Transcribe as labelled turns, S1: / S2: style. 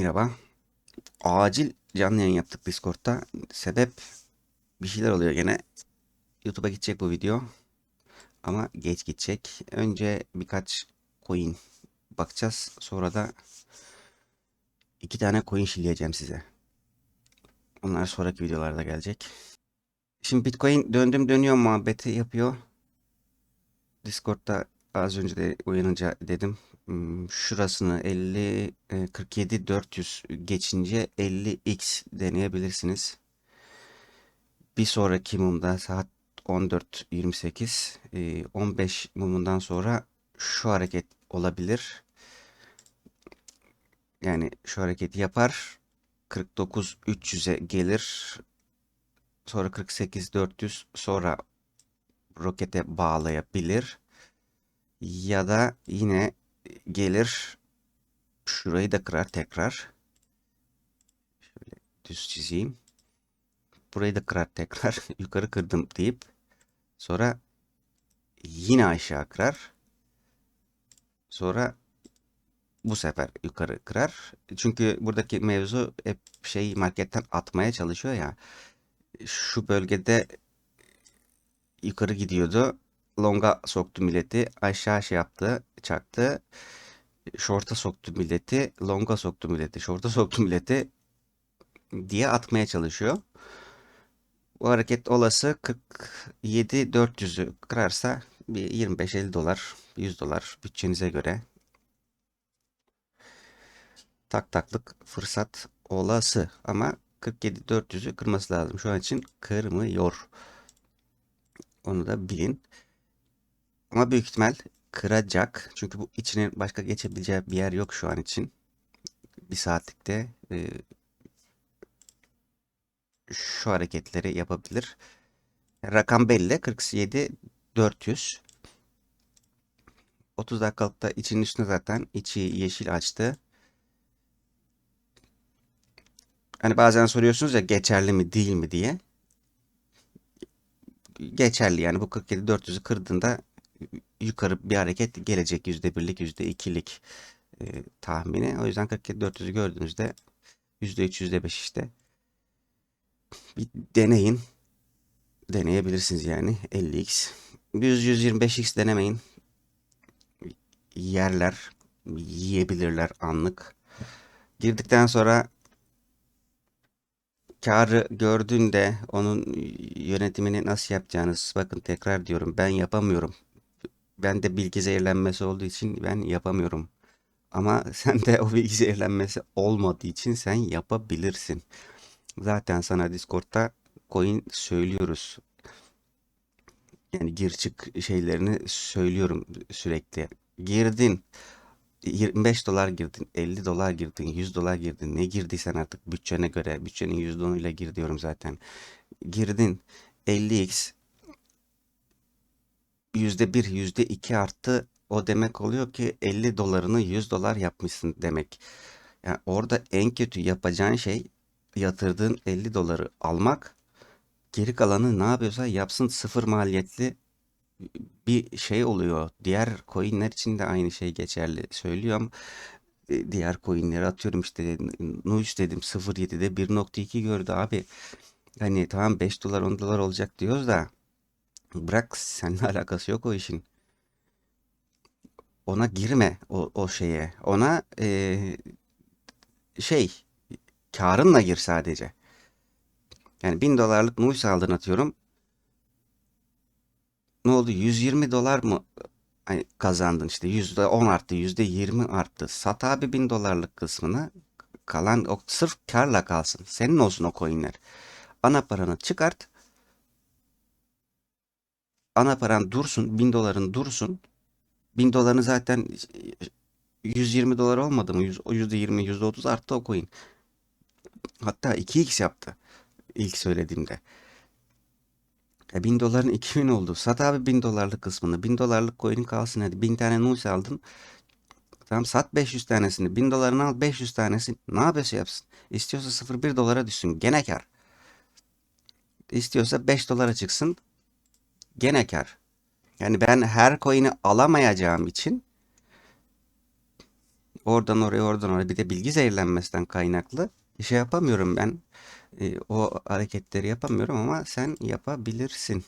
S1: Merhaba. Acil canlı yayın yaptık Discord'da. Sebep bir şeyler oluyor gene. YouTube'a gidecek bu video. Ama geç gidecek. Önce birkaç coin bakacağız. Sonra da iki tane coin şilleyeceğim size. Onlar sonraki videolarda gelecek. Şimdi Bitcoin döndüm dönüyor muhabbeti yapıyor. Discord'da az önce de uyanınca dedim. Hmm, Şurasını 50 e, 47 400 geçince 50x deneyebilirsiniz. Bir sonraki mumda saat 14.28 e, 15 mumundan sonra şu hareket olabilir. Yani şu hareketi yapar. 49 300'e gelir. Sonra 48 400 sonra rokete bağlayabilir. Ya da yine gelir şurayı da kırar tekrar. Şöyle düz çizeyim. Burayı da kırar tekrar. Yukarı kırdım deyip sonra yine aşağı kırar. Sonra bu sefer yukarı kırar. Çünkü buradaki mevzu hep şey marketten atmaya çalışıyor ya. Şu bölgede yukarı gidiyordu. Long'a soktu milleti. Aşağı şey yaptı. Çaktı. Short'a soktu milleti. Long'a soktu milleti. Short'a soktu milleti. Diye atmaya çalışıyor. Bu hareket olası 47 400'ü kırarsa bir 25-50 dolar 100 dolar bütçenize göre tak taklık fırsat olası ama 47 400'ü kırması lazım. Şu an için kırmıyor. Onu da bilin. Ama büyük ihtimal kıracak. Çünkü bu içine başka geçebileceği bir yer yok şu an için. Bir saatlikte e, şu hareketleri yapabilir. Rakam belli. 47 400. 30 dakikalıkta içinin üstüne zaten içi yeşil açtı. Hani bazen soruyorsunuz ya geçerli mi değil mi diye. Geçerli yani bu 47 400'ü kırdığında yukarı bir hareket gelecek %1'lik %2'lik e, tahmini. O yüzden 47 400'ü gördüğünüzde %3 %5 işte. Bir deneyin. Deneyebilirsiniz yani 50x. 100 125x denemeyin. Yerler yiyebilirler anlık. Girdikten sonra karı gördüğünde onun yönetimini nasıl yapacağınız bakın tekrar diyorum ben yapamıyorum. Ben de bilgi zehirlenmesi olduğu için ben yapamıyorum. Ama sen de o bilgi zehirlenmesi olmadığı için sen yapabilirsin. Zaten sana Discord'da coin söylüyoruz. Yani gir çık şeylerini söylüyorum sürekli. Girdin. 25 dolar girdin, 50 dolar girdin, 100 dolar girdin. Ne girdiysen artık bütçene göre, bütçenin %10'uyla gir diyorum zaten. Girdin 50x %1, %2 arttı. O demek oluyor ki 50 dolarını 100 dolar yapmışsın demek. Yani orada en kötü yapacağın şey yatırdığın 50 doları almak. Geri kalanı ne yapıyorsa yapsın sıfır maliyetli bir şey oluyor. Diğer coinler için de aynı şey geçerli söylüyorum. E, Diğer coinleri atıyorum işte Nuix dedim 0.7'de 1.2 gördü abi. Hani tamam 5 dolar 10 dolar olacak diyoruz da bırak seninle alakası yok o işin. Ona girme o, o şeye. Ona e, şey karınla gir sadece. Yani 1000 dolarlık Nuix aldın atıyorum. Ne oldu? 120 dolar mı hani kazandın işte %10 arttı %20 arttı. Sat abi 1000 dolarlık kısmını kalan o sırf karla kalsın. Senin olsun o coinler. Ana paranı çıkart. Ana paran dursun. 1000 doların dursun. 1000 dolarını zaten 120 dolar olmadı mı? Yüz- O %20 %30 arttı o coin. Hatta 2x yaptı. ilk söylediğimde. E 1000 doların 2000 oldu. Sat abi 1000 dolarlık kısmını. 1000 dolarlık coin kalsın hadi. 1000 tane Nus aldın. Tamam sat 500 tanesini. 1000 dolarını al 500 tanesi. Ne yapıyorsa yapsın. İstiyorsa 0,1 dolara düşsün. Gene kar. İstiyorsa 5 dolara çıksın. Gene kar. Yani ben her coin'i alamayacağım için Oradan oraya oradan oraya bir de bilgi zehirlenmesinden kaynaklı şey yapamıyorum ben. E, o hareketleri yapamıyorum ama sen yapabilirsin.